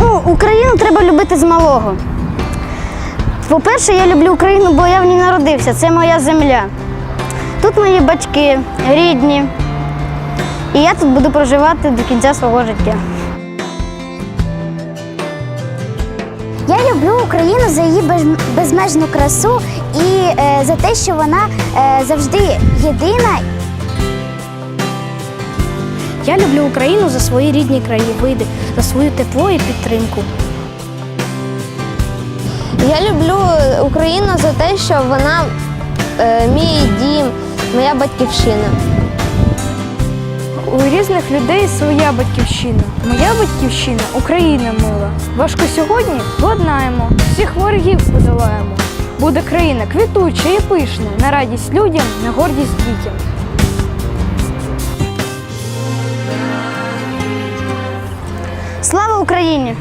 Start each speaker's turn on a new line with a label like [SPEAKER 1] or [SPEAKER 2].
[SPEAKER 1] Ну, Україну треба любити з малого. По-перше, я люблю Україну, бо я в ній народився. Це моя земля. Тут мої батьки, рідні. І я тут буду проживати до кінця свого життя.
[SPEAKER 2] Я люблю Україну за її безмежну красу і е, за те, що вона е, завжди єдина.
[SPEAKER 1] Я люблю Україну за свої рідні краєвиди, за свою тепло і підтримку.
[SPEAKER 3] Я люблю Україну за те, що вона е, мій дім, моя батьківщина.
[SPEAKER 4] У різних людей своя батьківщина. Моя батьківщина Україна мила. Важко сьогодні владнаємо, всіх ворогів подолаємо. Буде країна квітуча і пишна, на радість людям, на гордість дітям.
[SPEAKER 1] Слава Україні!